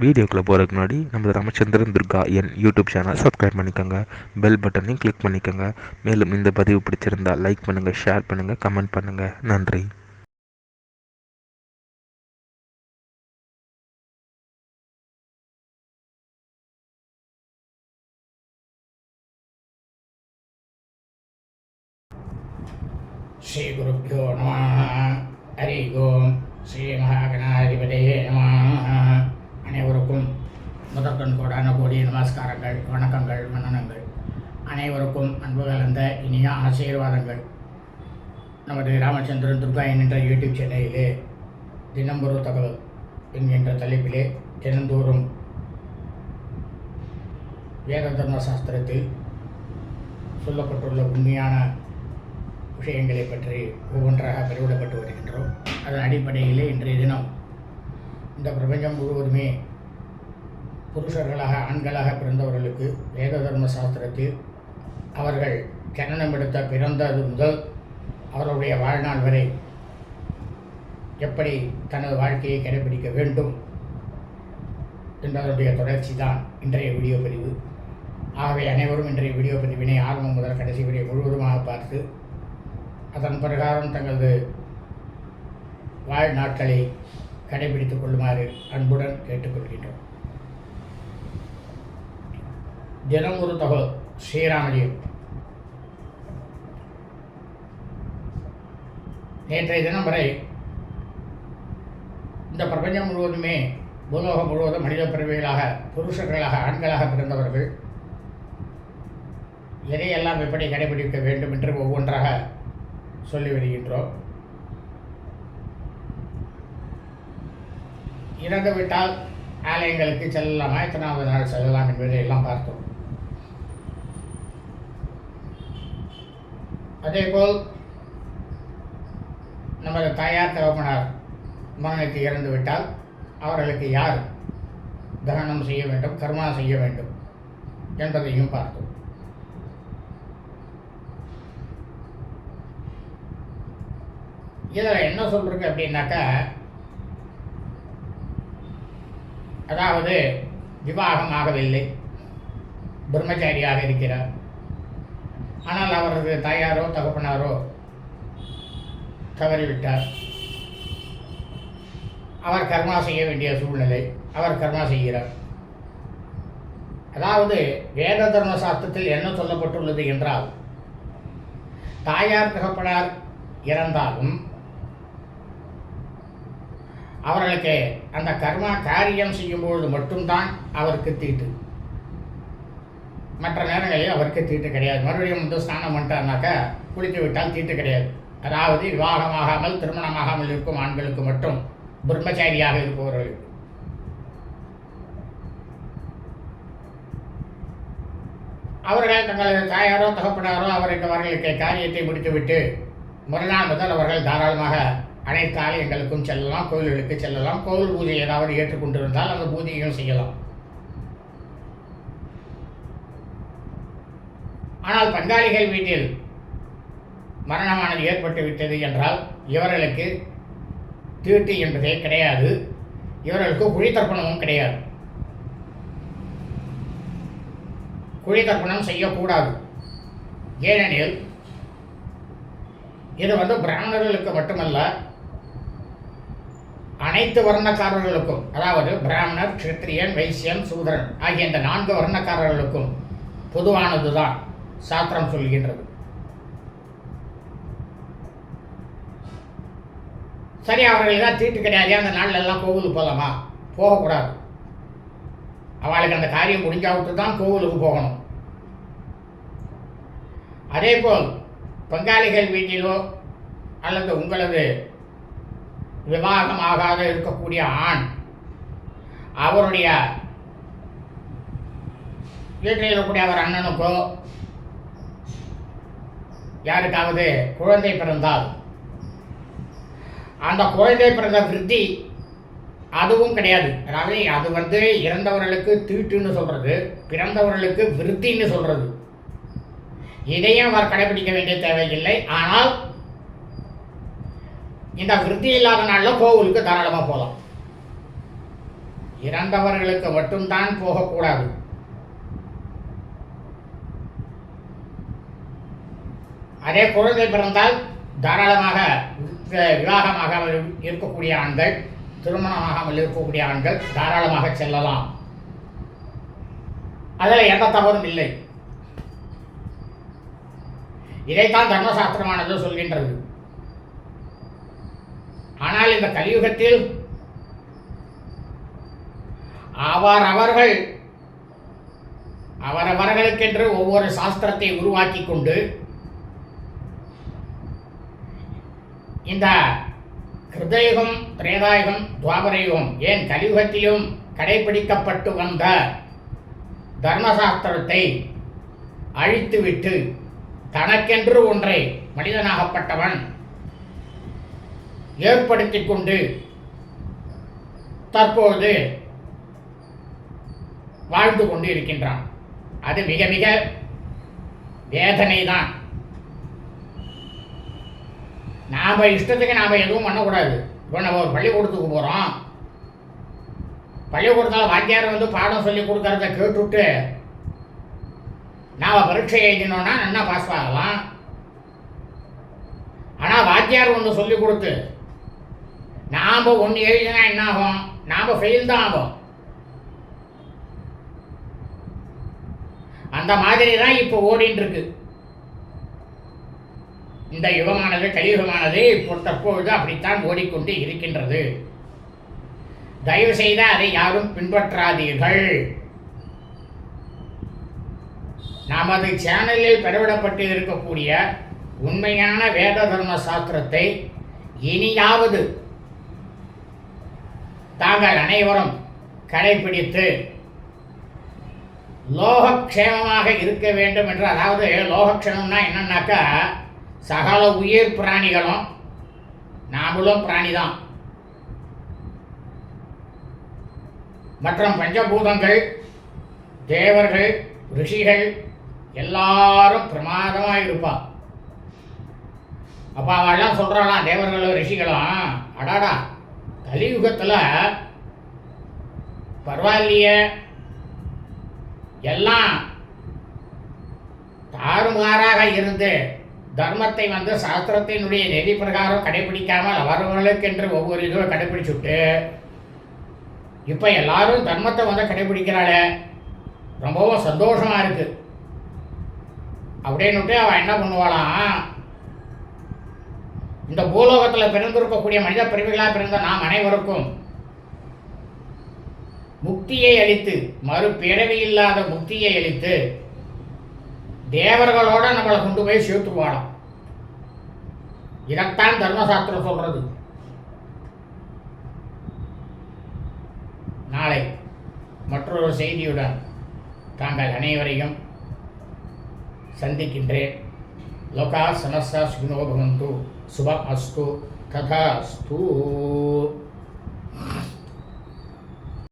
வீடியோக்குள்ளே போகிறதுக்கு முன்னாடி நம்ம ராமச்சந்திரன் துர்கா என் யூடியூப் சேனல் சப்ஸ்கிரைப் பண்ணிக்கோங்க. பெல் பட்டனையும் கிளிக் பண்ணிக்கோங்க. மேலும் இந்த பதிவு பிடிச்சிருந்தால் லைக் பண்ணுங்கள் ஷேர் பண்ணுங்கள் கமெண்ட் பண்ணுங்கள் நன்றி. ஸ்ரீ குருப்பியோ நம ஹரி ஓம் ஸ்ரீ மகாகணாதிபதியே நம. அனைவருக்கும் முதற்கண் கோடான கோடி நமஸ்காரங்கள் வணக்கங்கள் வண்ணனங்கள் அனைவருக்கும் அன்பு கலந்த இனிய ஆசீர்வாதங்கள். நமது ராமச்சந்திரன் துர்கா என்கின்ற யூடியூப் சேனலிலே தினம் தகவல் என்கின்ற தலைப்பிலே தினந்தோறும் வேத தர்ம சாஸ்திரத்தில் சொல்லப்பட்டுள்ள உண்மையான விஷயங்களை பற்றி ஒவ்வொன்றாக பெருவிடப்பட்டு வருகின்றோம். அதன் அடிப்படையிலே இன்றைய தினம் இந்த பிரபஞ்சம் முழுவதுமே புருஷர்களாக ஆண்களாக பிறந்தவர்களுக்கு வேத தர்ம சாஸ்திரத்தில் அவர்கள் ஜனனம் எடுத்த பிறந்தது முதல் அவருடைய வாழ்நாள் வரை எப்படி தனது வாழ்க்கையை கடைபிடிக்க வேண்டும் என்பதனுடைய தொடர்ச்சி தான் இன்றைய வீடியோ பதிவு. ஆகவே அனைவரும் இன்றைய வீடியோ பதிவினை ஆரம்பம் முதல் கடைசி வரை முழுவதுமாக பார்த்து அதன் பிரகாரம் தங்களது வாழ்நாட்களை கடைபிடித்துக் கொள்ளுமாறு அன்புடன் கேட்டுக்கொள்கின்றோம். தினம் ஒரு தகவல். ஸ்ரீராமலியம் நேற்றைய தினம் வரை இந்த பிரபஞ்சம் முழுவதுமே பூலோகம் முழுவதும் மனித பிறவிகளாக புருஷர்களாக ஆண்களாக பிறந்தவர்கள் எதையெல்லாம் எப்படி கடைபிடிக்க வேண்டும் என்று ஒவ்வொன்றாக சொல்லி வருகின்றோம். இறந்துவிட்டால் ஆலயங்களுக்கு செல்லலாமா? எத்தனாவது நாள் செல்லலாம் என்பதை எல்லாம் பார்த்தோம். அதேபோல் நமது தாயார் தகப்பனார் மரணத்தை இறந்து விட்டால் அவர்களுக்கு யார் தகனம் செய்ய வேண்டும் கர்மா செய்ய வேண்டும் என்பதையும் பார்த்தோம். இதில் என்ன சொல்கிறது அப்படின்னாக்கா அதாவது விவாகம் ஆகவில்லை பிரம்மச்சாரியாக இருக்கிறார். ஆனால் அவரது தாயாரோ தகப்பனாரோ தவறிவிட்டார். அவர் கர்மா செய்ய வேண்டிய சூழ்நிலை அவர் கர்மா செய்கிறார். அதாவது வேத தர்ம சாஸ்திரத்தில் என்ன சொல்லப்பட்டுள்ளது என்றால் தாயார் தகப்பனார் இறந்தாலும் அவர்களுக்கு அந்த கர்மா காரியம் செய்யும்பொழுது மட்டும்தான் அவருக்கு தீட்டு. மற்ற நேரங்களில் அவருக்கு தீட்டு கிடையாது. மறுபடியும் வந்து ஸ்நானம் பண்ணிட்டாருனாக்கா குளித்து விட்டால் தீட்டு கிடையாது. அதாவது விவாகமாகாமல் திருமணமாகாமல் இருக்கும் ஆண்களுக்கு மட்டும் பிரம்மச்சாரியாக இருப்பவர்களுக்கு அவர்கள் தங்களது தாயாரோ தகப்பனாரோ அவருக்கு அவர்களுக்கு காரியத்தை முடித்துவிட்டு மறுநாள் முதல் அவர்கள் தாராளமாக அனைத்து ஆலயங்களுக்கும் செல்லலாம் கோயில்களுக்கு செல்லலாம். கோவில் பூஜை ஏதாவது ஏற்றுக்கொண்டிருந்தால் அந்த பூஜையும் செய்யலாம். ஆனால் பங்காளிகள் வீட்டில் மரணமானது ஏற்பட்டு விட்டது என்றால் இவர்களுக்கு தீட்டு என்பதே கிடையாது. இவர்களுக்கு குழி தர்ப்பணமும் கிடையாது. குழி தர்ப்பணம் செய்யக்கூடாது. ஏனெனில் இது வந்து பிராமணர்களுக்கு மட்டுமல்ல அனைத்து வர்ணக்காரர்களுக்கும் அதாவது பிராமணர் க்ஷத்திரியன் வைசியன் சூதரன் ஆகிய இந்த நான்கு வர்ணக்காரர்களுக்கும் பொதுவானதுதான் சாத்திரம் சொல்கின்றது. சரி அவர்கள் தான் தீட்டு கிடையாது அந்த நாளில் எல்லாம் கோவிலுக்கு போகலாமா போகக்கூடாது. அவளுக்கு அந்த காரியம் முடிஞ்சாவிட்டு தான் கோவிலுக்கு போகணும். அதே போல் பங்காளிகள் வீட்டிலோ அல்லது உங்களது விவாகம் ஆகாத இருக்கக்கூடிய ஆண். அவருடைய வீட்டில் இருக்கக்கூடிய அவர் அண்ணனுக்கோ யாருக்காவது குழந்தை பிறந்தால் அந்த குழந்தை பிறந்த விருத்தி அதுவும் கிடையாது. அதாவது அது வந்து இறந்தவர்களுக்கு தீட்டுன்னு சொல்கிறது பிறந்தவர்களுக்கு விருத்தின்னு சொல்கிறது இதையும் அவர் கடைபிடிக்க வேண்டிய தேவையில்லை. ஆனால் இந்த விருத்தி இல்லாத நாளில் கோவிலுக்கு தாராளமாக போகலாம் இறந்தவர்களுக்கு மட்டும்தான் போகக்கூடாது. அதே குழந்தை பிறந்தால் தாராளமாக வி- விவாகமாகாமல் இருக்கக்கூடிய ஆண்கள் திருமணமாகாமல் இருக்கக்கூடிய ஆண்கள் தாராளமாக செல்லலாம். அதில் எந்த தவறும் இல்லை. இதைத்தான் தர்மசாஸ்திரமானது சொல்கின்றது. ஆனால் இந்த கலியுகத்தில் அவரவர்கள் அவரவர்களுக்கென்று ஒவ்வொரு சாஸ்திரத்தை உருவாக்கி கொண்டு இந்த கிருதயுகம் திரேதாயுகம் துவாபரயுகம் ஏன் கலியுகத்திலும் கடைபிடிக்கப்பட்டு வந்த தர்மசாஸ்திரத்தை அழித்துவிட்டு தனக்கென்று ஒன்றை மனிதனாகப்பட்டவன் ஏற்படுத்தி கொண்டு தற்போது வாழ்ந்து கொண்டு இருக்கின்றான். அது மிக மிக வேதனை தான் நாம் இஷ்டத்துக்கு நாம் எதுவும் பண்ணக்கூடாது. இப்போ நம்ம ஒரு பள்ளிக்கூடத்துக்கு போகிறோம் பள்ளிக்கூடத்தில் வாத்தியார் வந்து பாடம் சொல்லி கொடுக்கறத கேட்டுவிட்டு நாம் பரீட்சை எழுதினோன்னா நல்லா பாஸ் ஆகலாம். ஆனால் வாத்தியார் ஒன்று சொல்லி கொடுத்து நாம் ஒன்று எழுதினா என்ன ஆகும் நாம் ஃபெயில் தான் ஆகும். அந்த மாதிரி தான் இப்போ ஓடின்னு இந்த யுகமானது கலியுகமானது இப்போ தற்பொழுது அப்படித்தான் ஓடிக்கொண்டு இருக்கின்றது. தயவு செய்து அதை யாரும் பின்பற்றாதீர்கள். நமது சேனலில் பெறவிடப்பட்டு இருக்கக்கூடிய உண்மையான வேத தர்ம சாஸ்திரத்தை இனியாவது தாங்கள் அனைவரும் கடைபிடித்து லோகக்ஷேமமாக இருக்க வேண்டும் என்று அதாவது லோகக்ஷேமம்னா என்னன்னாக்கா சகல உயிர் பிராணிகளும் நாமளும் பிராணிதான். மற்றும் பஞ்சபூதங்கள் தேவர்கள் ரிஷிகள் எல்லாரும் பிரமாதமாக இருப்பா. அப்போ அவெல்லாம் சொல்கிறாளாம் தேவர்களும் ரிஷிகளும் அடாடா கலியுகத்தில் பரவாயில்லையே. எல்லாம் தாறுமாறாக இருந்து தர்மத்தை வந்து சாஸ்திரத்தினுடைய நெறி பிரகாரம் கடைபிடிக்காமல் என்று ஒவ்வொரு இதுவும் கடைபிடிச்சுட்டு இப்போ எல்லாரும் தர்மத்தை வந்து கடைபிடிக்கிறாளே. ரொம்பவும் சந்தோஷமாக இருக்குது அப்படின்னுட்டு அவன் என்ன பண்ணுவாளாம்? இந்த பூலோகத்தில் பிறந்திருக்கக்கூடிய மனித பிரிவுகளாக பிறந்த நாம் அனைவருக்கும் முக்தியை அளித்து மறுபிறவி இல்லாத முக்தியை அளித்து தேவர்களோட நம்மளை கொண்டு போய் சேர்த்துவாளாம் இதைத்தான் தர்மசாஸ்திரம் சொல்றது. நாளை மற்றொரு செய்தியுடன் தாங்கள் அனைவரையும் சந்திக்கின்றேன். లోకా సమస్య సుఖినో భవంతు. శుభ అస్తు. తథాస్తు.